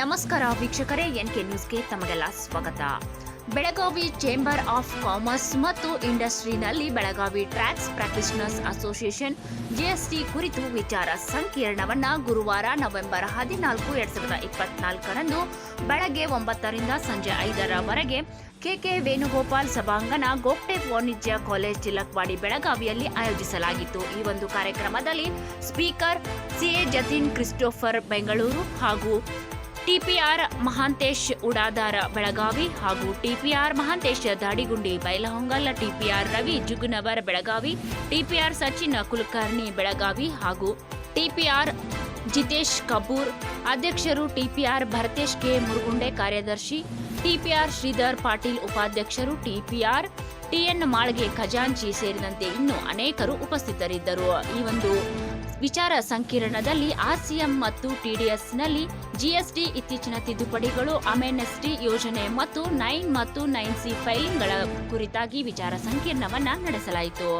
ನಮಸ್ಕಾರ ವೀಕ್ಷಕರೇ, N K ನ್ಯೂಸ್ಗೆ ತಮಗೆಲ್ಲ ಸ್ವಾಗತ. ಬೆಳಗಾವಿ ಚೇಂಬರ್ ಆಫ್ ಕಾಮರ್ಸ್ ಮತ್ತು ಇಂಡಸ್ಟ್ರಿನಲ್ಲಿ Belagavi tax practitioners association GST ಕುರಿತು ವಿಚಾರ ಸಂಕಿರಣವನ್ನ ಗುರುವಾರ ನವೆಂಬರ್ ಹದಿನಾಲ್ಕು, ಎರಡ್ ಸಾವಿರದ ಇಪ್ಪತ್ನಾಲ್ಕರಂದು ಬೆಳಗ್ಗೆ ಒಂಬತ್ತರಿಂದ ಸಂಜೆ ಐದರವರೆಗೆ ಕೆಕೆ ವೇಣುಗೋಪಾಲ್ ಸಭಾಂಗಣ ಗೋಪ್ಟೆ ವಾಣಿಜ್ಯ ಕಾಲೇಜ್ ಚಿಲಕ್ವಾಡಿ ಬೆಳಗಾವಿಯಲ್ಲಿ ಆಯೋಜಿಸಲಾಗಿತ್ತು. ಈ ಒಂದು ಕಾರ್ಯಕ್ರಮದಲ್ಲಿ speaker CA Jatin Christopher Bengaluru ಹಾಗೂ ಟಿಪಿಆರ್ ಮಹಾಂತೇಶ್ ಉಡಾದಾರ ಬೆಳಗಾವಿ ಹಾಗೂ TPR Mahantesh ದಾಡಿಗುಂಡಿ Bailhongal TPR Ravi ಜುಗುನವರ್ Belagavi, TPR Sachin Kulkarni Belagavi ಹಾಗೂ ಟಿಪಿಆರ್ ಜಿತೇಶ್ ಕಪೂರ್, ಅಧ್ಯಕ್ಷರು ಟಿಪಿಆರ್ ಭರತೇಶ್ ಕೆ ಮುರುಗುಂಡೆ ಕಾರ್ಯದರ್ಶಿ, ಟಿಪಿಆರ್ ಶ್ರೀಧರ್ ಪಾಟೀಲ್ ಉಪಾಧ್ಯಕ್ಷರು ಟಿಪಿಆರ್ ಟಿಎನ್ ಮಾಳ್ಗೆ ಖಜಾಂಚಿ ಸೇರಿದಂತೆ ಇನ್ನೂ ಅನೇಕರು ಉಪಸ್ಥಿತರಿದ್ದರು. ಈ ಒಂದು ವಿಚಾರ ಸಂಕಿರಣದಲ್ಲಿ ಆರ್ಸಿಎಂ ಮತ್ತು ಟಿಡಿಎಸ್ನಲ್ಲಿ ಜಿಎಸ್ಟಿ ಇತ್ತೀಚಿನ ತಿದ್ದುಪಡಿಗಳು ಅಮೆನ್ಎಸ್ಟಿ ಯೋಜನೆ ಮತ್ತು ನೈನ್ ಮತ್ತು ನೈನ್ ಸಿ ಫೈಲಿಂಗ್ಗಳ ಕುರಿತಾಗಿ ವಿಚಾರ ಸಂಕಿರಣವನ್ನ ನಡೆಸಲಾಯಿತು.